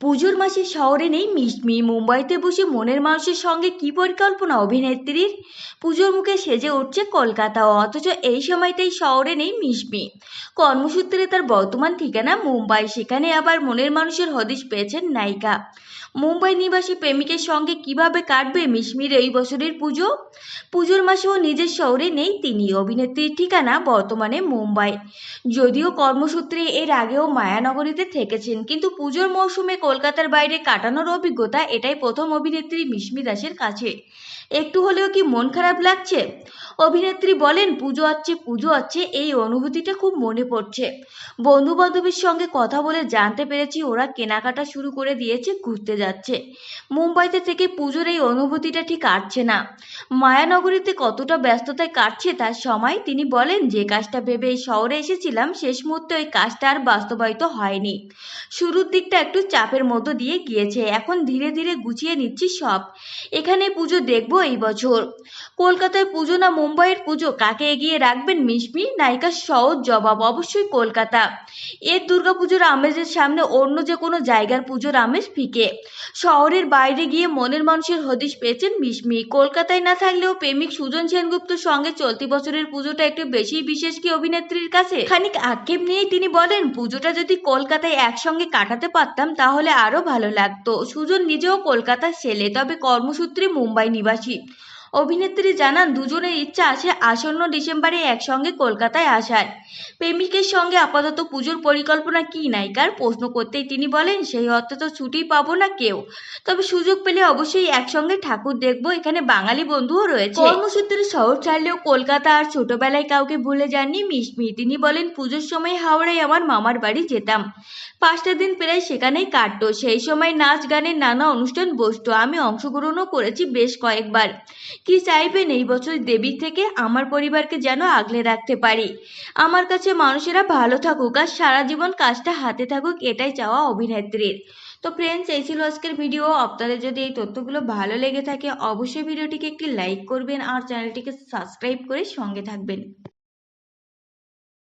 পুজোর মাসে শহরে নেই মিসমি মুম্বাইতে বসে মনের মানুষের সঙ্গে কি পরিকল্পনা অভিনেত্রীর? পুজোর মুখে সেজে উঠছে কলকাতা। অথচ এই সময়তেই শহরে নেই মিসমি কর্মসূত্রে তার বর্তমান ঠিকানা মুম্বাই। সেখানে আবার মনের মানুষের হদিশ পেয়েছেন নায়িকা। মুম্বাই নিবাসী প্রেমিকের সঙ্গে কীভাবে কাটবে মিসমির এই বছরের পুজো? পুজোর মাসেও নিজের শহরে নেই তিনি। অভিনেত্রীর ঠিকানা বর্তমানে মুম্বাই। যদিও কর্মসূত্রে এর আগেও মায়ানগরীতে থেকেছেন, কিন্তু পুজোর মৌসুমে কলকাতার বাইরে কাটানোর অভিজ্ঞতা এটাই প্রথম অভিনেত্রী মিশমি দাসের কাছে। একটু হলেও কি মন খারাপ লাগছে? অভিনেত্রী বলেন, পুজো আছে পুজো আছে, এই অনুভূতিটা খুব মনে পড়ছে। বন্ধু বান্ধবীর সঙ্গে কথা বলে জানতে পেরেছি ওরা কেনাকাটা শুরু করে দিয়েছে, ঘুরতে যাচ্ছে। মুম্বাইতে থেকে পুজোর এই অনুভূতিটা ঠিক কাটছে না। মায়ানগরীতে কতটা ব্যস্ততায় কাটছে তার সময় তিনি বলেন, যে কাজটা ভেবে শহরে এসেছিলাম, শেষ মুহূর্তে ওই কাজটা আর বাস্তবায়িত হয়নি। শুরুর দিকটা একটু চাপের মধ্য দিয়ে গিয়েছে, এখন ধীরে ধীরে গুছিয়ে নিচ্ছি সব। এখানে পুজো দেখব এই বছর। কলকাতায় পুজো না মুম্বাইয়ের পুজো? কাকে এগিয়ে রাখবেন মিশমি? নায়িকার সহজ জবাব অবশ্যই কলকাতা। এর দুর্গাপুজোর আমেজের সামনে অন্য যে কোনো জায়গার পুজোর আমেজ ফিকে। শহরের বাইরে গিয়ে মনের মানুষের হদিশ পেয়েছেন মিশমি। কলকাতায় না থাকলেও প্রেমিক সুজন সেনগুপ্তর সঙ্গে চলতি বছরের পুজোটা একটু বেশি বিশেষ কি অভিনেত্রীর কাছে? খানিক আক্ষেপ নিয়ে তিনি বলেন, পুজোটা যদি কলকাতায় একসঙ্গে কাটাতে পারতাম তাহলে আরও ভালো লাগতো। সুজন নিজেও কলকাতার ছেলে, তবে কর্মসূত্রে মুম্বাই নিবাসী। অভিনেত্রী জানান, দুজনের ইচ্ছা আছে আসন্ন ডিসেম্বরে একসঙ্গে কলকাতায় আসার। প্রেমিকের সঙ্গে আপাতত পুজোর পরিকল্পনা কি নায়িকার? প্রশ্ন করতেই তিনি বলেন, সেই অর্থে তো ছুটি পাবো না কেউ। তবে সুযোগ পেলে অবশ্যই একসঙ্গে ঠাকুর দেখব, এখানে বাঙালি বন্ধুও রয়েছে। কর্মসূত্রে শহর ছাড়লেও কলকাতা আর ছোটবেলায় কাউকে ভুলে যাননি মিশমি তিনি বলেন, পুজোর সময় হাওড়ায় আমার মামার বাড়ি যেতাম। পাঁচটা দিন প্রায় সেখানেই কাটতো। সেই সময় নাচ, গানের নানা অনুষ্ঠান বসতো। আমি অংশগ্রহণও করেছি বেশ কয়েকবার। কি চাইবেন এই বছর দেবীর থেকে? আমার পরিবারকে যেন আগলে রাখতে পারি। আমার কাছে মানুষেরা ভালো থাকুক আর সারা জীবন কাজটা হাতে থাকুক, এটাই চাওয়া অভিনেত্রীর। তো ফ্রেন্ডস এই ছিল আজকের ভিডিও আপনাদের যদি এই তথ্যগুলো ভালো লেগে থাকে, অবশ্যই ভিডিওটিকে একটি লাইক করবেন আর চ্যানেলটিকে সাবস্ক্রাইব করে সঙ্গে থাকবেন।